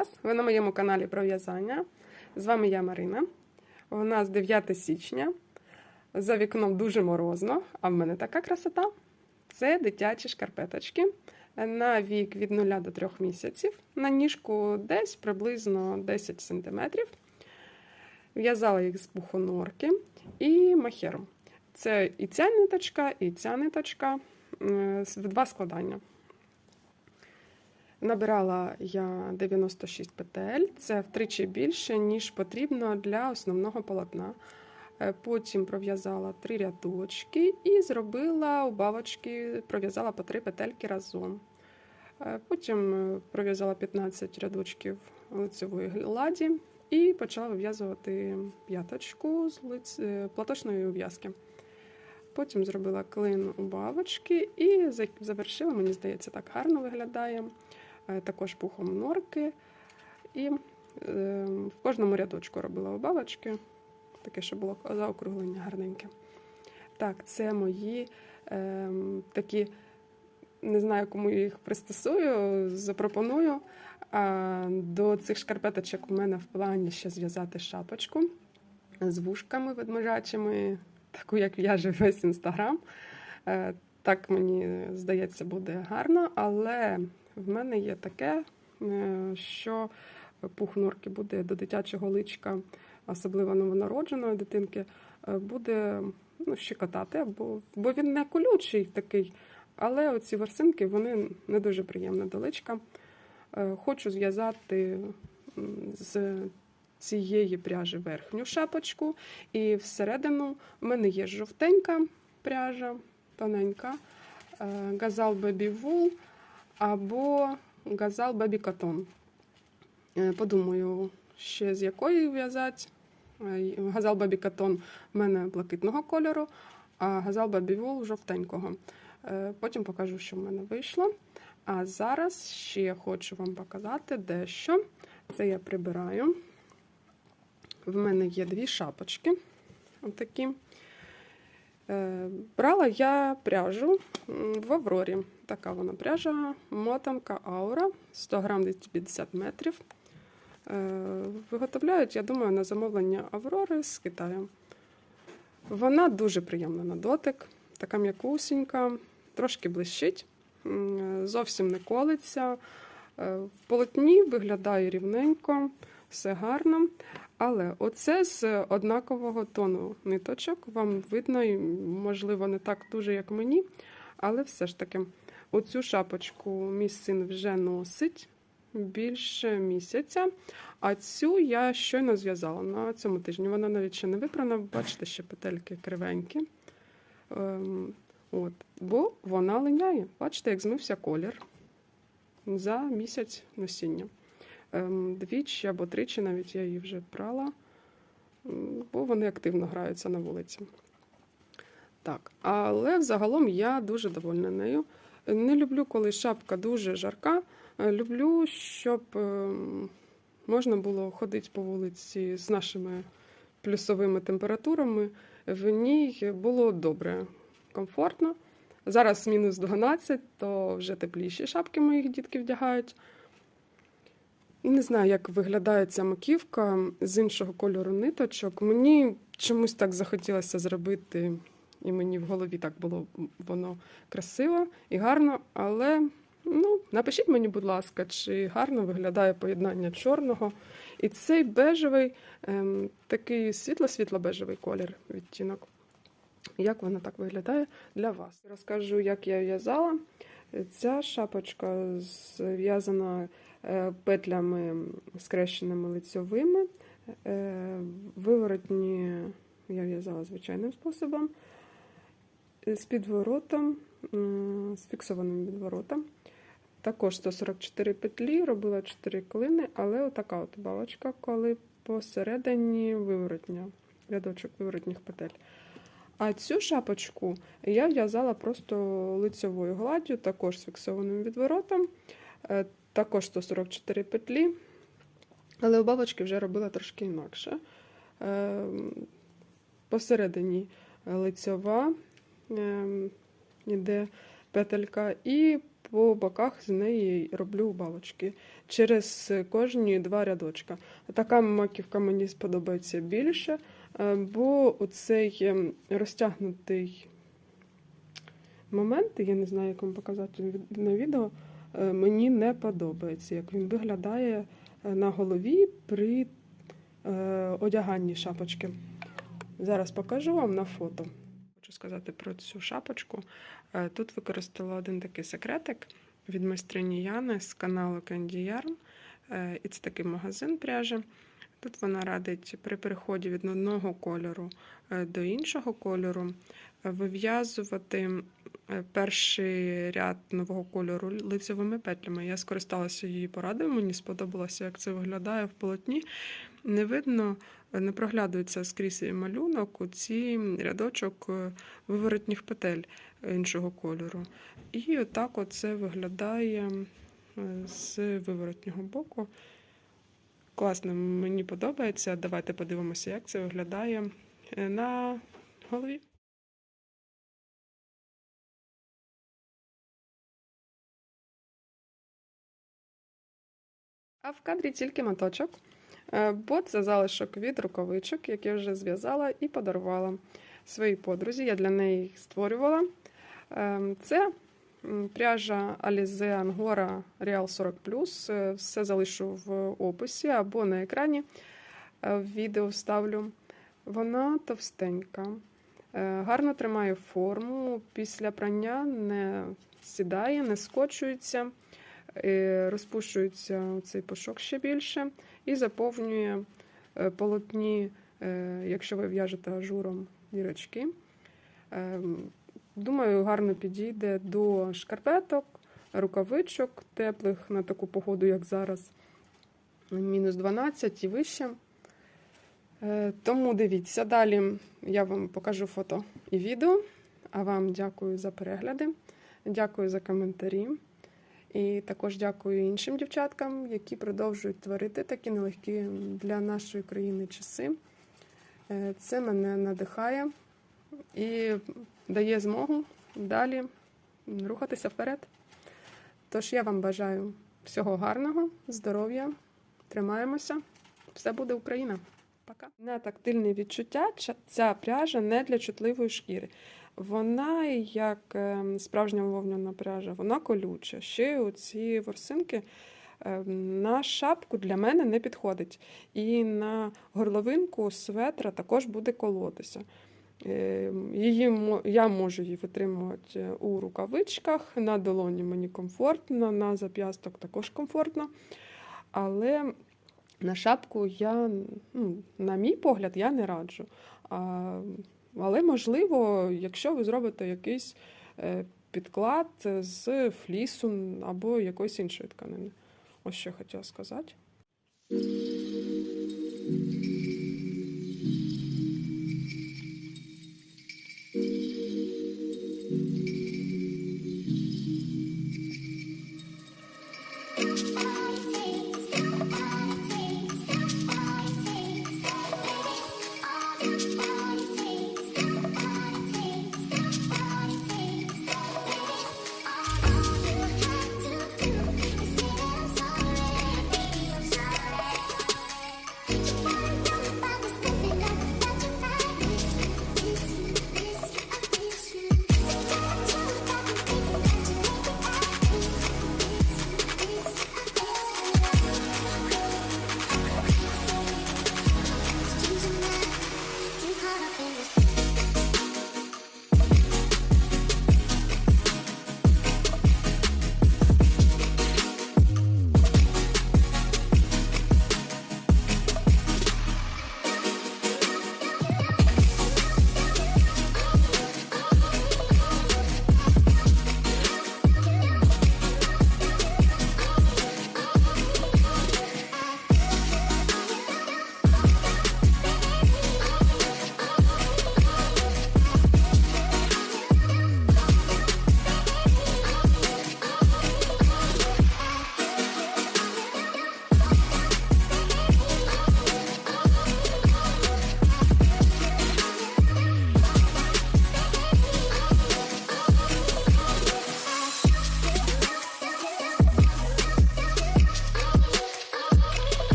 вас! Ви на моєму каналі про в'язання. З вами я Марина. У нас 9 січня. За вікном дуже морозно, а в мене така красота. Це дитячі шкарпеточки на вік від 0 до 3 місяців. На ніжку десь приблизно 10 см. В'язала їх з пухонорки і махером. Це і ця ниточка, і ця ниточка в два складання. Набирала я 96 петель, це втричі більше, ніж потрібно для основного полотна. Е, Потім пров'язала три рядочки і зробила у бабочки, пров'язала по три петельки разом. Е, Потім е, пров'язала 15 рядочків лицевої гладі і почала вив'язувати п'яточку з лиць... е, платочної ув'язки. Потім зробила клин у бабочки і завершила, мені здається, так гарно виглядає. Е, Також пухом норки. І в кожному рядочку робила бабочки, таке, щоб було заокруглення гарненьке. Так, це мої е, такі, не знаю, кому їх пристосую, запропоную. А до цих шкарпеточок у мене в плані ще зв'язати шапочку з вушками ведмежачими, таку, як в'яже весь інстаграм. Е, Так мені здається, буде гарно, але в мене є таке, е, що пух норки буде до дитячого личка, особливо новонародженої дитинки, е, буде ну, щекотати, або, бо він не колючий такий, але оці ворсинки вони не дуже приємні до личка. Е, Хочу зв'язати з цієї пряжі верхню шапочку, і всередину в мене є жовтенька пряжа, тоненька, газал Baby Wool або газал Baby Cotton. Е, Подумаю, ще з якої в'язати. Е, Газал Baby Cotton в мене блакитного кольору, а газал Baby Wool жовтенького. Е, Потім покажу, що в мене вийшло. А зараз ще хочу вам показати дещо. Це я прибираю. В мене є дві шапочки. Отакі. Е, Брала я пряжу в Аврорі. Така вона пряжа, мотанка Аура, 100 грам 250 метрів. Е, Виготовляють, я думаю, на замовлення Аврори з Китаю. Вона дуже приємна на дотик, така м'якусінька, трошки блищить, зовсім не колиться. Е, В полотні виглядає рівненько, все гарно. Але оце з однакового тону ниточок. Вам видно, можливо, не так дуже, як мені. Але все ж таки, оцю шапочку мій син вже носить більше місяця. А цю я щойно зв'язала на цьому тижні. Вона навіть ще не випрана. Бачите, ще петельки кривенькі. Ем, от. Бо вона линяє. Бачите, як змився колір за місяць носіння. Ем, Двічі або тричі навіть я її вже прала, бо вони активно граються на вулиці. Так, але взагалом я дуже довольна нею. Не люблю, коли шапка дуже жарка. Е, Люблю, щоб ем, можна було ходити по вулиці з нашими плюсовими температурами. В ній було добре, комфортно. Зараз мінус 12, то вже тепліші шапки моїх дітки вдягають. І не знаю, як виглядає ця маківка з іншого кольору ниточок. Мені чомусь так захотілося зробити, і мені в голові так було воно красиво і гарно. Але ну, напишіть мені, будь ласка, чи гарно виглядає поєднання чорного. І цей бежевий, ем, такий світло-світло-бежевий колір відтінок. Як вона так виглядає для вас? Розкажу, як я в'язала. Ця шапочка зв'язана петлями скрещеними лицьовими. Е, Виворотні я в'язала звичайним способом. Е, З підворотом, з фіксованим відворотом. Також 144 петлі, робила 4 клини, але отака от балочка, коли посередині виворотня, рядочок виворотніх петель. А цю шапочку я в'язала просто лицьовою гладдю, також з фіксованим відворотом, е, також 144 петлі, але у бабочки вже робила трошки інакше. Е, Посередині лицьова е, іде петелька, і по боках з неї роблю бабочки. через кожні два рядочка. Така маківка мені сподобається більше, е, бо оцей ем, розтягнутий момент, я не знаю, як вам показати на відео, мені не подобається, як він виглядає е, на голові при е, одяганні шапочки. Зараз покажу вам на фото. Хочу сказати про цю шапочку. Е, Тут використала один такий секретик від майстрині Яни з каналу Candy Yarn. Е, І це такий магазин пряжі. Тут вона радить при переході від одного кольору е, до іншого кольору е, вив'язувати е, перший ряд нового кольору лицевими петлями. Я скористалася її порадою, мені сподобалося, як це виглядає в полотні. Не видно, е, не проглядується скрізь малюнок у ці рядочок е, виворотніх петель іншого кольору. І отак оце виглядає е, з виворотнього боку. Класно, мені подобається. Давайте подивимося, як це виглядає е, на голові. А в кадрі тільки моточок, е, бо це залишок від рукавичок, які вже зв'язала і подарувала своїй подрузі. Я для неї їх створювала. Ем, Це пряжа Alize Angora Real 40 Е, Все залишу в описі або на екрані. Е, В відео вставлю. Вона товстенька, е, гарно тримає форму. Після прання не сідає, не скочується, е, розпушується цей пушок ще більше і заповнює е, полотні, е, якщо ви в'яжете ажуром дірочки. Ем, Думаю, гарно підійде до шкарпеток, рукавичок теплих на таку погоду, як зараз. Мінус 12 і вище. Е, Тому дивіться. Далі я вам покажу фото і відео. А вам дякую за перегляди, дякую за коментарі. І також дякую іншим дівчаткам, які продовжують творити такі нелегкі для нашої країни часи. Е, Це мене надихає і дає змогу далі рухатися вперед. Тож я вам бажаю всього гарного, здоров'я, тримаємося, все буде Україна. Пока. На тактильне відчуття ця пряжа не для чутливої шкіри. Вона, як ем, справжня вовняна пряжа, вона колюча. Ще й оці ворсинки ем, на шапку для мене не підходить. І на горловинку светра також буде колотися. Е, Її, я можу її витримувати у рукавичках, на долоні мені комфортно, на зап'ясток також комфортно. Але на шапку я, ну, на мій погляд, я не раджу. Але можливо, якщо ви зробите якийсь е, підклад з флісу або якоїсь іншої тканини. Ось що я хотіла сказати.